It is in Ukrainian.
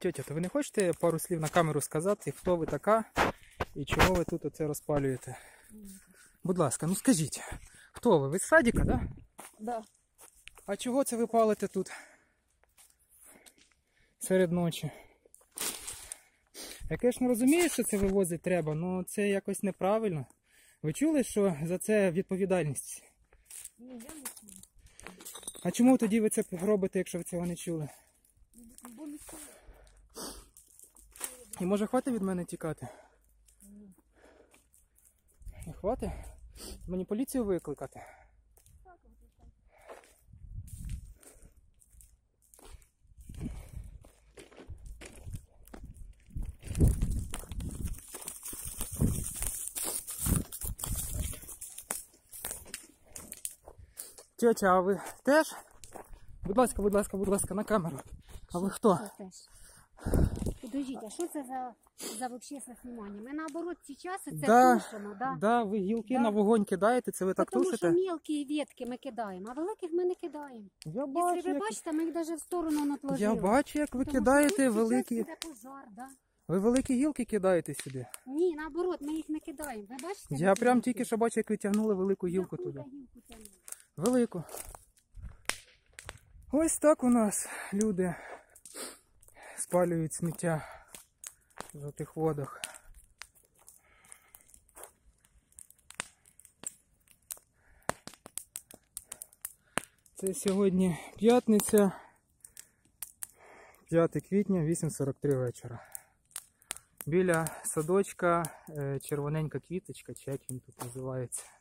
Тетя, то ви не хочете пару слів на камеру сказати, хто ви така і чого ви тут оце розпалюєте? Будь ласка, ну скажіть, хто ви? Ви з садика, да? Да. А чого це ви палите тут? Серед ночі. Я, звісно, розумію, що це вивозити треба, але це якось неправильно. Ви чули, що за це відповідальність? Ні, я не чую. А чому тоді ви це робите, якщо ви цього не чули? І може хватить від мене тікати? Не хватить? Мені поліцію викликати. Тетя, а ви теж? Будь ласка, будь ласка, будь ласка, на камеру. А ви хто? Це теж. Подождіть, а що це за, за вообще знімання? Ми наоборот ці часи це Да, тушимо, да? Да, ви гілки Да. на вогонь кидаєте, це ви так Тому що тушите? мілкі ветки ми кидаємо, а великих ми не кидаємо. Я Якщо ви як... бачите, ми їх навіть в сторону натложили. я бачу, як ви Тому що кидаєте великі. буде пожар, да? Ви великі гілки кидаєте сюди. Ні, наоборот, ми їх не кидаємо. Ви бачите? Я які прям гілки? тільки що бачу, як ви тягнули велику гілку Яку туди. я гілку? Велику. Ось так у нас люди спалюють сміття в тих водах. Це сьогодні п'ятниця, 5 квітня, 8.43 вечора. Біля садочка е, червоненька квіточка, чи як він тут називається.